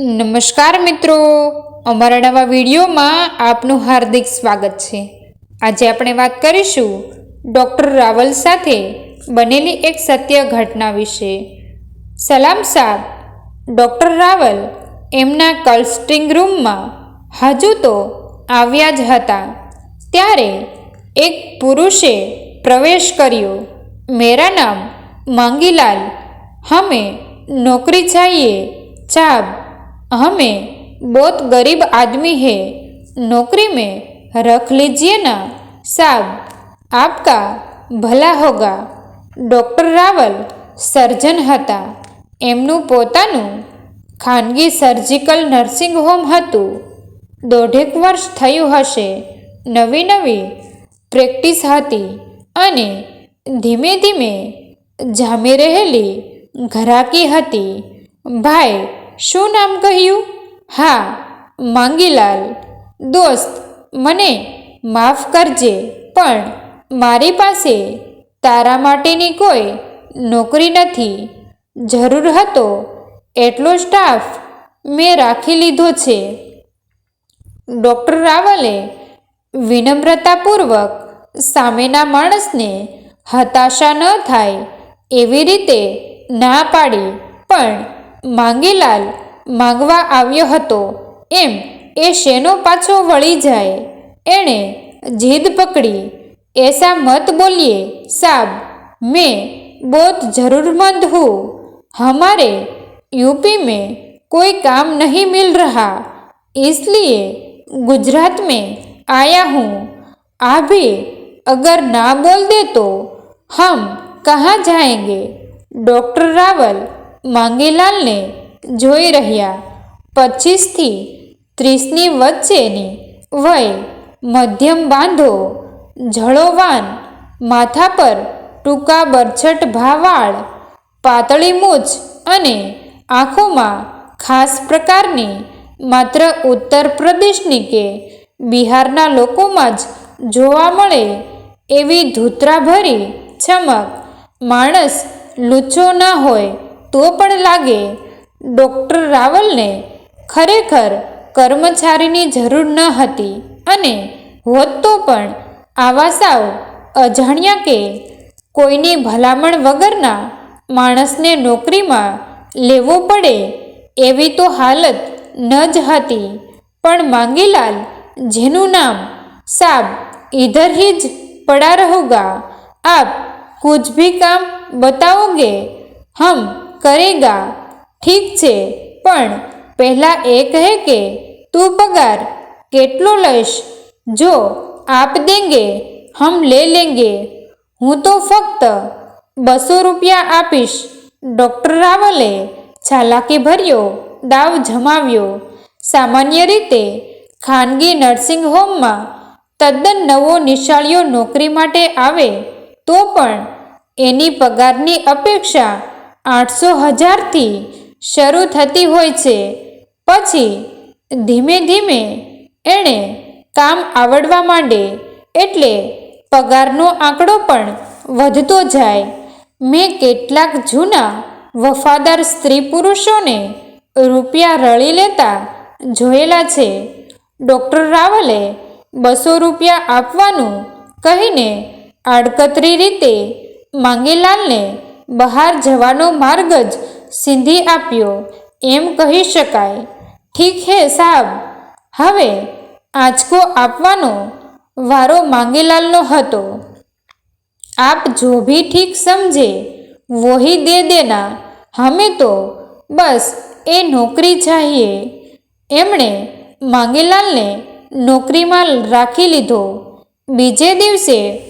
નમસ્કાર મિત્રો. અમારા નવા વિડીયોમાં આપનું હાર્દિક સ્વાગત છે. આજે આપણે વાત કરીશું ડૉક્ટર રાવલ સાથે બનેલી એક સત્ય ઘટના વિશે. સલામ સાબ, ડૉક્ટર રાવલ એમના કલ્સ્ટિંગ રૂમમાં હજુ તો આવ્યા જ હતા. ત્યારે એક પુરુષે પ્રવેશ કર્યો. મેરા નામ માંગીલાલ. હમે નોકરી ચાહીએ ચાબ हमें बहुत गरीब आदमी है नौकरी में रख लीजिए ना साहब आपका ભલા હોગા ડૉક્ટર રાવલ સર્જન હતા એમનું પોતાનું ખાનગી સર્જિકલ નર્સિંગ હોમ હતું દોઢેક વર્ષ થયું હશે નવી નવી પ્રેક્ટિસ હતી અને ધીમે ધીમે જામી રહેલી ઘરાકી હતી ભાઈ શું નામ કહ્યું? હા, માંગીલાલ. દોસ્ત, મને માફ કરજે, પણ મારી પાસે તારા માટેની કોઈ નોકરી નથી. જરૂર હતો એટલો સ્ટાફ મેં રાખી લીધો છે. ડૉક્ટર રાવલે વિનમ્રતાપૂર્વક સામેના માણસને હતાશા ન થાય એવી રીતે ના પાડી, પણ માંગીલાલ માંગવા આવ્યો હતો એમ એ શેનો પાછો વળી જાય એણે જીદ પકડી એસા મત બોલીએ સાબ मैं बहुत ज़रूरतमंद हूँ हमारे यूपी में कोई काम नहीं मिल रहा इसलिए गुजरात में आया हूँ अभी अगर ना बोल दे तो हम कहाँ जाएंगे ડૉક્ટર રાવલ માંગીલાલને જોઈ રહ્યા. પચીસથી ત્રીસની વચ્ચેની વય મધ્યમ બાંધો ઝળોવાન માથા પર ટૂંકા બરછટ ભાવાળ, પાતળી મૂછ અને આંખોમાં ખાસ પ્રકારની માત્ર ઉત્તર પ્રદેશની કે બિહારના લોકોમાં જ જોવા મળે એવી ધૂતરાભરી ચમક માણસ લૂચો ના હોય. તો પણ લાગે ડૉક્ટર રાવલને ખરેખર કર્મચારીની જરૂર ન હતી અને હોત તો પણ આવા સાવ અજાણ્યા કે કોઈની ભલામણ વગરના માણસને નોકરીમાં લેવો પડે એવી તો હાલત ન જ હતી પણ માંગીલાલ જેનું નામ સાબ ઇધર હી જ પડા રહુગા આપ कुछ भी काम बताओगे हम કરેગા, ઠીક છે, પણ પહેલાં એ કહે કે, તું પગાર કેટલો લઈશ? જો આપ દેંગે, હમ લે લેંગે. હું તો ફક્ત બસો રૂપિયા આપીશ. ડૉક્ટર રાવલે ચાલાકી ભર્યો, દાવ જમાવ્યો. સામાન્ય રીતે ખાનગી નર્સિંગ હોમમાં તદ્દન નવો નિશાળીઓ નોકરી માટે આવે, તો પણ એની પગારની અપેક્ષા આઠસો હજારથી શરૂ થતી હોય છે. પછી ધીમે ધીમે એણે કામ આવડવા માંડે એટલે પગારનો આંકડો પણ વધતો જાય. મેં કેટલાક જૂના વફાદાર સ્ત્રી પુરુષોને રૂપિયા રળી લેતા જોયેલા છે. ડૉક્ટર રાવલે બસો રૂપિયા આપવાનું કહીને આડકતરી રીતે માંગીલાલને બહાર જવાનો માર્ગ જ સિંધી આપ્યો. એમ કહી શકાય. ઠીક હે સાબ. હવે આંચકો આપવાનો વારો માંગીલાલનો હતો. આપ જો ભી ઠીક સમજે, વોહી દે દેના. હમે તો બસ એ નોકરી ચાહીએ. એમણે માંગીલાલને નોકરીમાં રાખી લીધો. બીજે દિવસે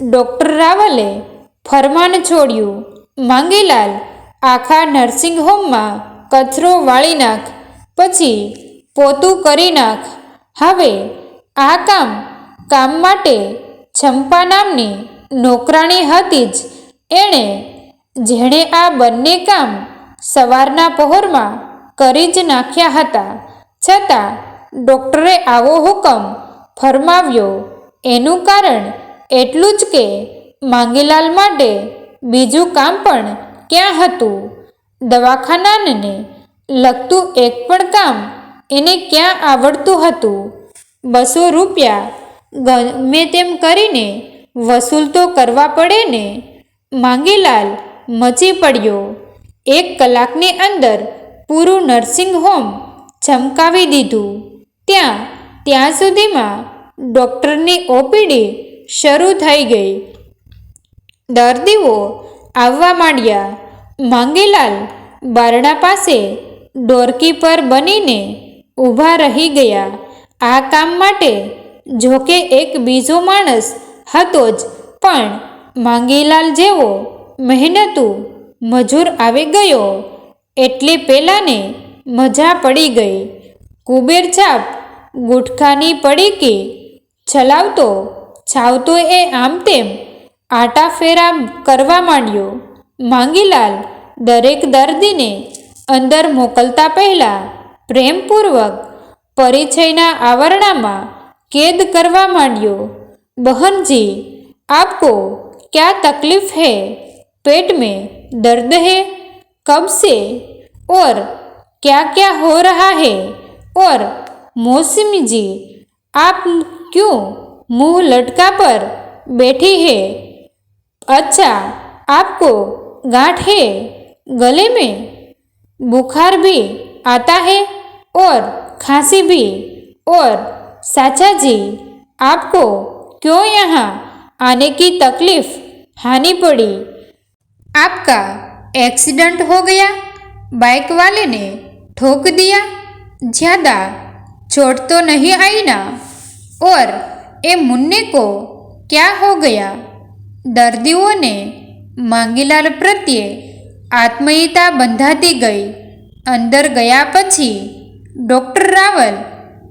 ડૉક્ટર રાવલે ફરમાન છોડ્યું. માંગીલાલ આખા નર્સિંગ હોમમાં કચરો વાળી નાખ, પછી પોતું કરી નાખ. હવે આ કામ કામ માટે ચંપા નામની નોકરાણી હતી જ. એણે, જેણે આ બંને કામ સવારના પહોરમાં કરી જ નાખ્યા હતા. છતાં ડૉક્ટરે આવો હુકમ ફરમાવ્યો. એનું કારણ એટલું જ કે માંગીલાલ માટે બીજું કામ પણ ક્યાં હતું? દવાખાનાને લગતું એક પણ કામ એને ક્યાં આવડતું હતું? બસો રૂપિયા ગમે તેમ કરીને વસૂલ તો કરવા પડે ને? માંગીલાલ મચી પડ્યો. એક કલાકની અંદર પૂરું નર્સિંગ હોમ ચમકાવી દીધું. ત્યાં ત્યાં સુધીમાં ડૉક્ટરની ઓપીડી શરૂ થઈ ગઈ. દર્દીઓ આવવા માંડ્યા. માંગીલાલ બારણા પાસે ડોરકી પર બનીને ઊભા રહી ગયા. આ કામ માટે જોકે એક બીજો માણસ હતો જ, પણ માંગીલાલ જેવો મહેનતુ મજૂર આવી ગયો. એટલે પેલાને મજા પડી ગઈ. કુબેર છાપ ગુટખાની પડી કે ચલાવતો, છાવતો એ આમ તેમ આટા ફેરા કરવા માંડ્યો માંગીલાલ દરેક દર્દીને અંદર મોકલતા પહેલાં પ્રેમપૂર્વક પરિચયના આવરણામાં કેદ કરવા માંડ્યો બહનજી આપકો क्या तकलीफ है पेट में दर्द है कब से और क्या क्या हो रहा है और मौसमी जी आप क्यों मुंह लटका पर बैठी है अच्छा आपको गांठ है, गले में? बुखार भी आता है और खांसी भी। और साचा जी, आपको क्यों यहाँ आने की तकलीफ़ हानि पड़ी? आपका एक्सीडेंट हो गया, बाइक वाले ने ठोक दिया, ज़्यादा चोट तो नहीं आई ना? और ए मुन्ने को क्या हो गया? દર્દીઓને માંગીલાલ પ્રત્યે આત્મીયતા બંધાતી ગઈ. અંદર ગયા પછી ડૉક્ટર રાવલ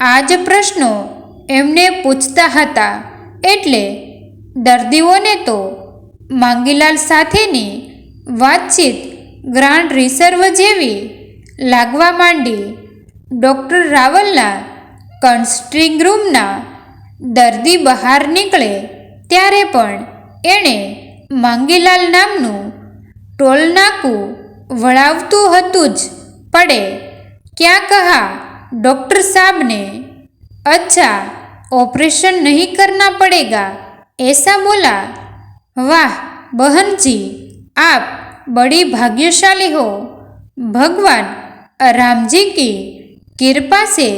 આ જ પ્રશ્નો એમને પૂછતા હતા. એટલે દર્દીઓને તો માંગીલાલ સાથેની વાતચીત ગ્રાન્ડ રિસર્વ જેવી લાગવા માંડી. ડૉક્ટર રાવલના કન્સ્ટ્રિંગ રૂમના દર્દી બહાર નીકળે ત્યારે પણ એણે માંગીલાલ નામનું ટોલનાકું વળાવતું હતું જ પડે. ક્યાં કહા ડૉક્ટર સાહબને, અચ્છા ऑपरेशन नहीं करना पड़ेगा ऐसा बोला वाह बहन जी आप बड़ी भाग्यशाली हो भगवान राम जी की कृपा से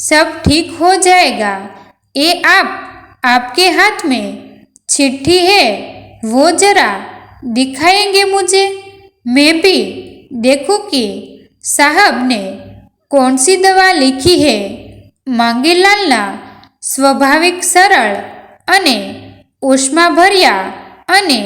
सब ठीक हो जाएगा ये आप आपके हाथ में चिट्ठी है वो जरा दिखाएंगे मुझे मैं भी देखूं कि साहब ने कौन सी दवा लिखी है માંગીલાલના સ્વાભાવિક સરળ અને ઉષ્માભર્યા અને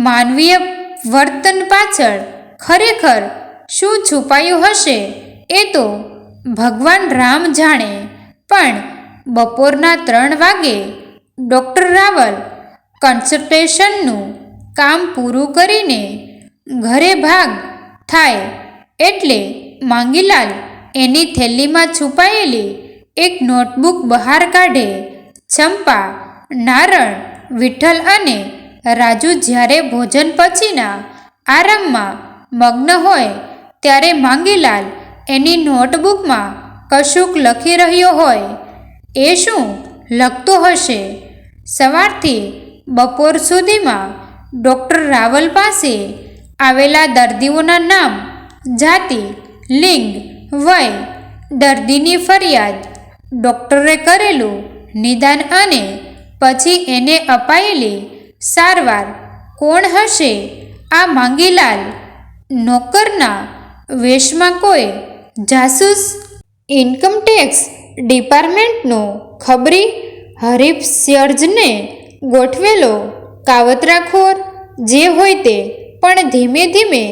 માનવીય વર્તન પાછળ ખરેખર શું છુપાયું હશે એ તો ભગવાન રામ જાણે પણ બપોરના ત્રણ વાગે ડૉક્ટર રાવલ કન્સલ્ટેશનનું કામ પૂરું કરીને ઘરે ભાગ થાય એટલે માંગીલાલ એની થેલીમાં છુપાયેલી એક નોટબુક બહાર કાઢે. ચંપા, નારણ, વિઠ્ઠલ અને રાજુ જ્યારે ભોજન પછીના આરામમાં મગ્ન હોય ત્યારે માંગીલાલ એની નોટબુકમાં કશુંક લખી રહ્યો હોય. એ શું લખતો હશે? સવારથી બપોર સુધીમાં ડૉક્ટર રાવલ પાસે આવેલા દર્દીઓના નામ, જાતિ, લિંગ, વય, દર્દીની ફરિયાદ ડૉક્ટરે કરેલું નિદાન અને પછી એને અપાયેલી સારવાર કોણ હશે, આ માંગીલાલ નોકરના વેશમાં કોઈ જાસૂસ ઇન્કમટેક્સ ડિપાર્ટમેન્ટનો ખબરી હરીફ સર્જને ગોઠવેલો કાવતરાખોર જે હોય તે, પણ ધીમે ધીમે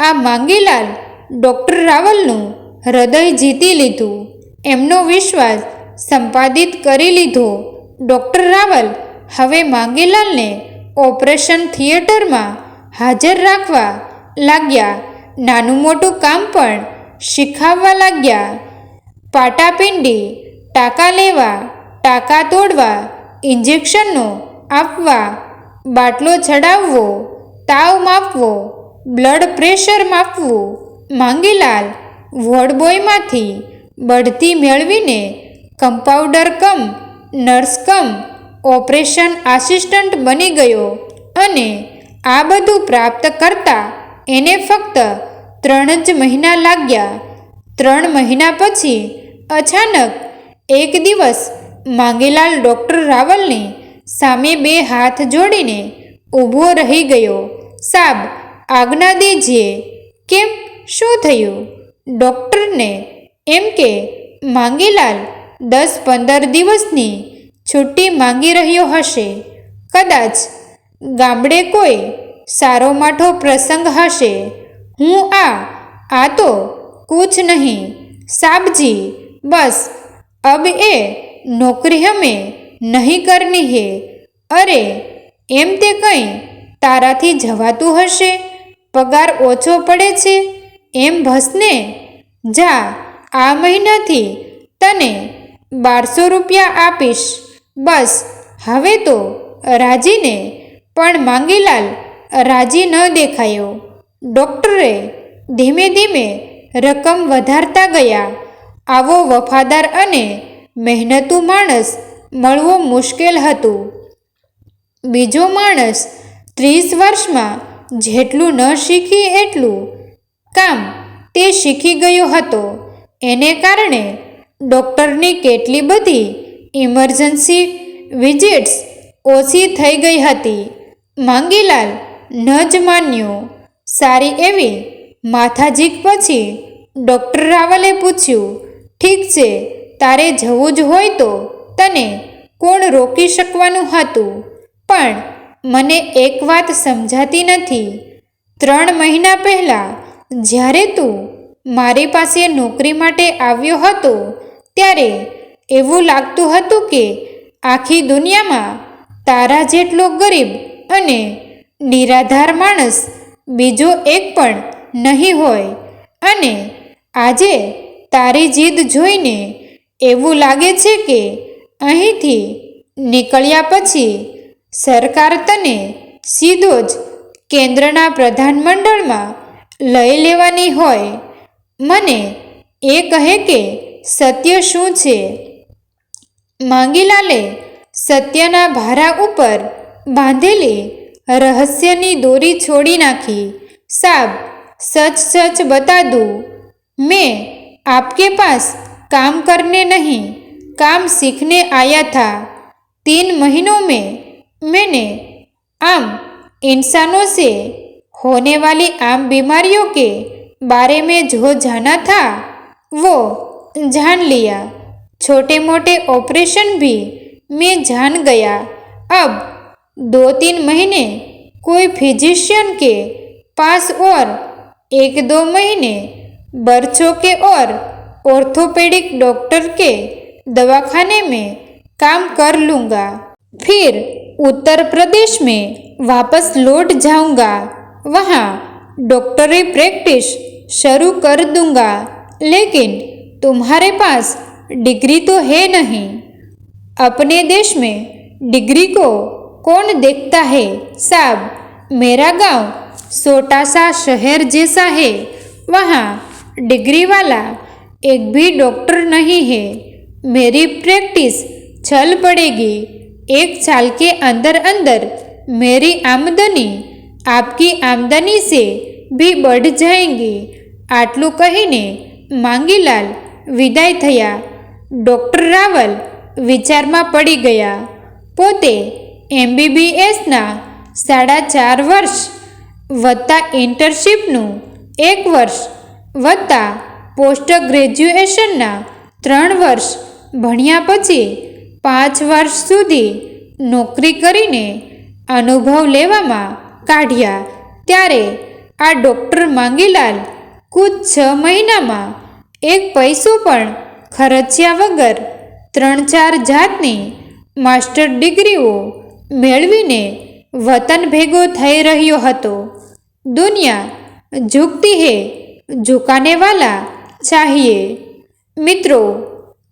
આ માંગીલાલ ડૉક્ટર રાવલનું હૃદય જીતી લીધું. એમનો વિશ્વાસ સંપાદિત કરી લીધો. ડૉક્ટર રાવલ હવે માંગીલાલને ઓપરેશન થિયેટરમાં હાજર રાખવા લાગ્યા. નાનું મોટું કામ પણ શીખાવવા લાગ્યા. પાટાપિંડી ટાંકા લેવા, ટાંકા તોડવા ઇન્જેક્શનો આપવા, બાટલો ચડાવવો, તાવ માપવો બ્લડ પ્રેશર માપવું, માંગીલાલ, વોર્ડબોયમાંથી બઢતી મેળવીને compounder cum nurse cum operation assistant બની ગયો અને આ બધું પ્રાપ્ત કરતા એને ફક્ત ત્રણ જ મહિના લાગ્યા. ત્રણ મહિના પછી અચાનક એક દિવસ માંગેલાલ ડૉક્ટર રાવલની સામે બે હાથ જોડીને ઊભો રહી ગયો. સાબ, આજ્ઞા દીજીએ કેમ? શું થયું? ડૉક્ટરને એમ કે, માંગીલાલ, દસ પંદર દિવસની છુટ્ટી માંગી રહ્યો હશે. કદાચ ગામડે કોઈ સારો માઠો પ્રસંગ હશે. હું આ આ તો કુછ નહીં. સાબજી, બસ. અબ એ નોકરી હમે નહીં કરની હે? અરે, એમ તે કંઈ? તારાથી જવાતું હશે? પગાર ઓછો પડે છે? એમ ભસને? જા, આ મહિનાથી તને બારસો રૂપિયા આપીશ. બસ, હવે તો રાજીને? પણ માંગીલાલ રાજી ન દેખાયો. ડૉક્ટરે ધીમે ધીમે રકમ વધારતા ગયા. આવો વફાદાર અને મહેનતુ માણસ મળવો મુશ્કેલ હતું. બીજો માણસ ત્રીસ વર્ષમાં જેટલું ન શીખી એટલું કામ તે શીખી ગયો હતો. એને કારણે ડૉક્ટરની કેટલી બધી ઇમરજન્સી વિઝિટ્સ ઓછી થઈ ગઈ હતી. માંગીલાલ ન જ માન્યું. સારી એવી માથાજીક પછી ડૉક્ટર રાવલે પૂછ્યું, ઠીક છે, તારે જવું જ હોય તો તને કોણ રોકી શકવાનું હતું? પણ મને એક વાત સમજાતી નથી. ત્રણ મહિના પહેલાં જ્યારે તું મારી પાસે નોકરી માટે આવ્યો હતો, ત્યારે એવું લાગતું હતું કે આખી દુનિયામાં તારા જેટલો ગરીબ અને નિરાધાર માણસ બીજો એક પણ નહીં હોય. અને આજે તારી જીદ જોઈને એવું લાગે છે કે અહીંથી નીકળ્યા પછી સરકાર તને સીધો જ કેન્દ્રના પ્રધાનમંડળમાં લઈ લેવાની હોય. મને એ કહે કે સત્ય શું છે? માંગીલાલે સત્યના ભારા ઉપર બાંધેલી રહસ્યની દોરી છોડી નાખી. સાબ, સચ સચ બતા દું મેં આપકે પાસ કામ કરને નહીં. काम सीखने आया था। तीन महीनों में मैंने आम इंसानों से होने वाली आम बीमारियों के बारे में जो जाना था, वो जान लिया। छोटे मोटे ऑपरेशन भी मैं जान गया। अब दो तीन महीने कोई फिजिशियन के पास और एक दो महीने बर्चों के और ऑर्थोपेडिक डॉक्टर के दवाखाने में काम कर लूँगा। फिर उत्तर प्रदेश में वापस लौट जाऊँगा। वहाँ डॉक्टरी प्रैक्टिस शुरू कर दूँगा। लेकिन तुम्हारे पास डिग्री तो है नहीं। अपने देश में डिग्री को कौन देखता है? साहब, मेरा गाँव छोटा सा शहर जैसा है। वहाँ डिग्री वाला एक भी डॉक्टर नहीं है। मेरी प्रैक्टिस चल पड़ेगी एक साल के अंदर अंदर मेरी आमदनी आपकी आमदनी से भी बढ़ जाएंगी આટલું કહીને માંગીલાલ વિદાય થયા ડૉક્ટર રાવલ વિચારમાં પડી ગયા પોતે એમબીબીએસના સાડા ચાર વર્ષ વત્તા ઇન્ટર્નશીપનું એક વર્ષ વત્તા પોસ્ટ ગ્રેજ્યુએશનના ત્રણ વર્ષ ભણ્યા પછી પાંચ વર્ષ સુધી નોકરી કરીને અનુભવ લેવામાં કાઢ્યા. ત્યારે આ ડૉક્ટર માંગીલાલ કુદ છ મહિનામાં એક પૈસો પણ ખર્ચ્યા વગર ત્રણ ચાર જાતની માસ્ટર ડિગ્રીઓ મેળવીને વતન ભેગો થઈ રહ્યો હતો. દુનિયા ઝુકતી હે ઝુકાનેવાલા ચાહીએ. મિત્રો